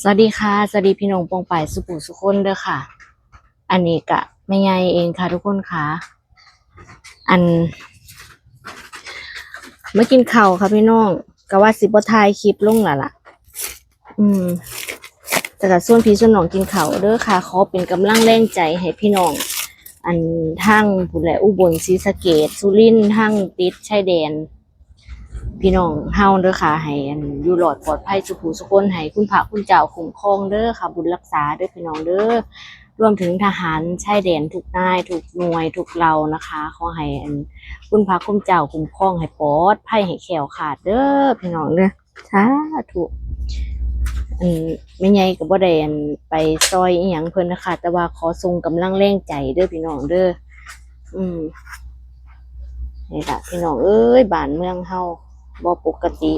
สวัสดีค่ะ สวัสดีพี่น้องปองป่ายสุปุสุคนเด้อค่ะ อันนี้กะไม่ใหญ่เองค่ะทุกคนค่ะ อันมากินข้าวค่ะพี่น้องก็ว่าสิบ่ถ่ายคลิปลงและล่ะ อืม แต่ก็ส่วนพี่ส่วนน้องกินข้าวเด้อค่ะขอเป็นกำลังแรงใจให้พี่น้อง อันทางผู้และอุบลศรีสะเกษสุรินทร์ทางติดชายแดน พี่น้องเฮาเด้อค่ะให้อันอยู่รอดปลอดภัยสุขหูสุคนให้คุณพระคุณเจ้าคุ้มครองเด้อค่ะ บุญรักษาเด้อพี่น้องเด้อรวมถึงทหารชายแดนทุกนายทุกหน่วยทุกเรานะคะขอให้อันคุณพระคุณเจ้าคุ้มครองให้ปลอดภัยให้แขวขาดเด้อพี่น้องเด้อสาธุอันไม่ใหญ่ก็บ่ได้อันไปซอยอีหยังเพิ่นนะคะแต่ว่าขอส่งกำลังแรงใจเด้อพี่น้องเด้ออืมนี่ล่ะพี่น้องเอ้ยบ้านเมืองเฮา บ่ปกติ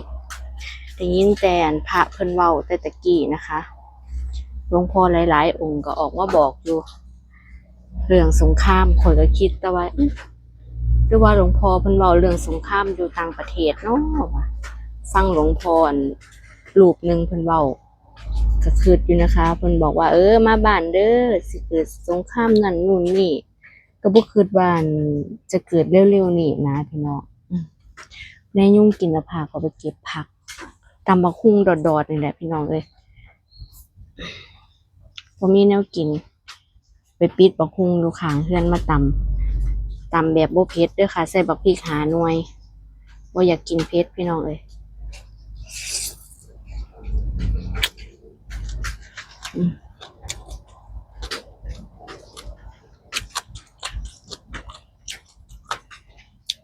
ได้ยินแต่อันพระเพิ่นเว้าแต่ตะกี้นะคะหลวงพ่อหลาย ๆ องค์ก็ออกมาบอกอยู่เรื่องสงครามข่อยก็คิดแต่ว่าหรือว่าหลวงพ่อเพิ่นเว้าเรื่องสงครามอยู่ต่างประเทศเนาะฟังหลวงพ่อรูปหนึงเพิ่นเว้าก็คิดอยู่นะคะเพิ่นบอกว่า เออมาบ้านเด้อสิเกิดสงครามนั่นนู่นนี่ก็บ่คิดว่านจะเกิดเร็วๆนี้นะพี่น้อง แม่ยุ่งกินแล้วพาเขาไปเก็บผักตำบักหุ่งดอดๆนี่แหละพี่น้องเอ้ยพอมีแนวกิน ไปปิดบักหุ่งอยู่ข้างเพื่อนมาตำตำแบบบ่เผ็ดด้อค่ะ ใส่บักพริกหาหน่วยบ่าอยากกินเผ็ดพี่น้องเอ้ย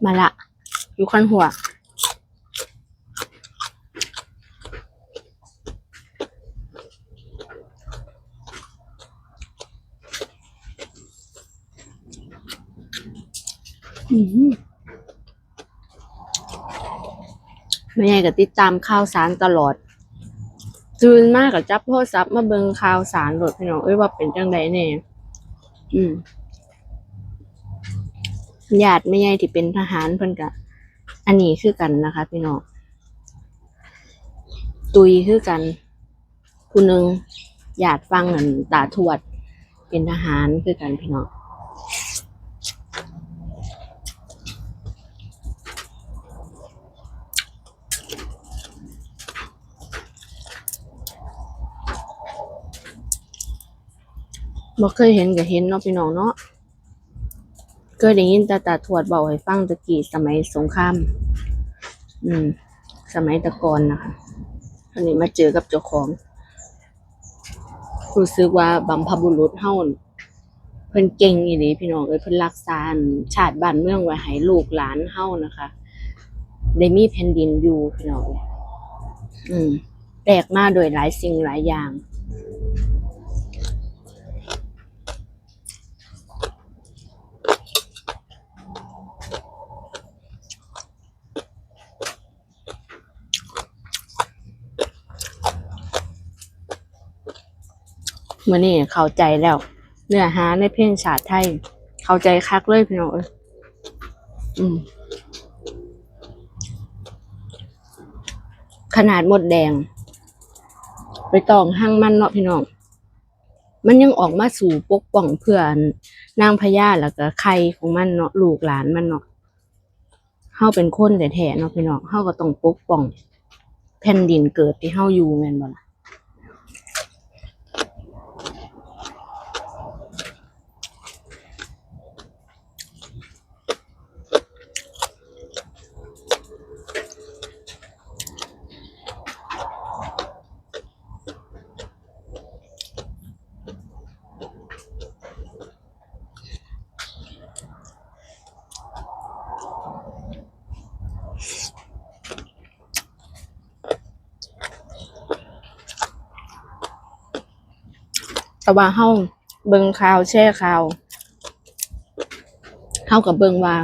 มาละ อยู่คันหัว แม่ก็ติดตามข่าวสารตลอดตื่นมากกับจับโทรศัพท์มาเบิ่งข่าวสารโหลดพี่น้องเอ้ยว่าเป็นจังไดแน่อืมญาติแม่ใหญ่ที่เป็นทหารเพิ่นก็อันนี้คือกันนะคะ พี่น้องตุยคือกันผู้หนึงญาติฟังนั่นตาทวด เป็นทหารคือกันพี่น้อง บ่เคยเห็นก็เห็นเนาะพี่น้องเนาะเคยได้ยินต่ตาทวดเบาให้ฟังตะกี้สมัยสงคราม อืม สมัยตะกอนนะคะอันนี้มาเจอกับเจ้าของรู้สึกว่าบัมพบุรุษเฮาเพิ่นเก่งอีหลีพี่น้องเอ้ยเพิ่นรักษานชาติบ้านเมืองไว้ให้ลูกหลานเฮานะคะได้มีแผ่นดินอยู่พี่น้องอืมแปลกมาโดยหลายสิ่งหลายอย่าง มื่อนี้เข้าใจแล้ว เนื้อหาในเพลงชาติไทย เข้าใจคักเลยพี่น้องเอ้ยอืมขนาดหมดแดง ไปตองห้างมันเนาะพี่น้อง มันยังออกมาสู่ปกป้องเพื่อนนางพญาแล้วก็ไข่ของมันเนาะลูกหลานมันเนาะเฮาเป็นคนแต่แท้เนาะพี่น้องเฮาก็ต้องปกป้อง แผ่นดินเกิดที่เฮาอยู่แม่นบ่ล่ะ แต่ว่าเฮาเบิ่งข่าวแชร์ข่าวเฮากับเบิ่งว่า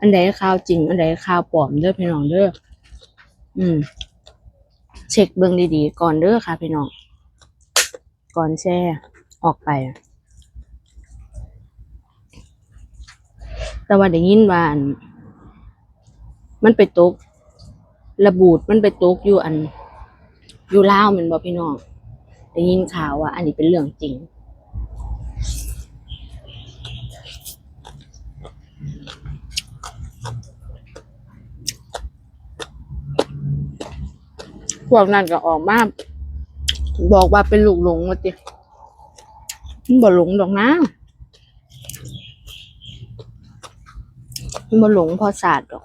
อันใดข่าวจริง อันใดข่าวปลอมเด้อพี่น้องเด้ออืม เช็คเบิ่งดีๆก่อนเด้อค่ะพี่น้อง ก่อนแชร์ออกไป แต่ว่าได้ยินว่ามันไปตกระบูดมันไปตกอยู่อัน อยู่ลาวแมันบ่พี่น้อง ได้ยินข่าวว่าอันนี้เป็นเรื่องจริง พวกนั้นก็ออกมาบอกว่าเป็นลูกหลงมาติมันบ่หลงดอกนะมันบ่หลงพอศาสตร์ดอก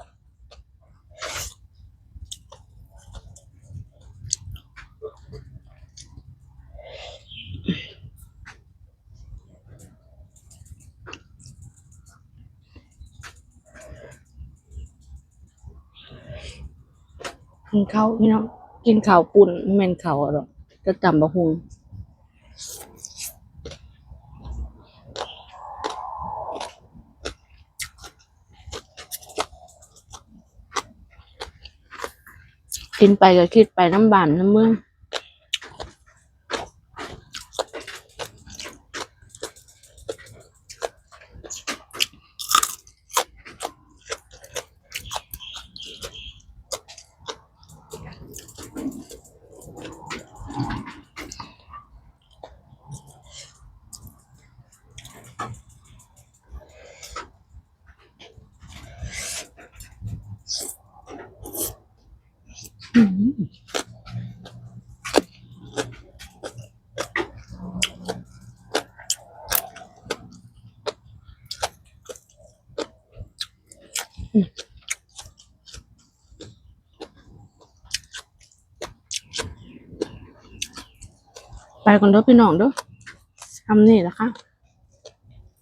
กินข้าวพี่น้องกินข้าวปุ่นไม่แม่นข้าวอะหรอกจะจำบะฮุงกินไปก็คิดไปน้ำบานน้ำเมือง ไปก่อนเด้อพี่น้องเด้อทำนี่แหละค่ะ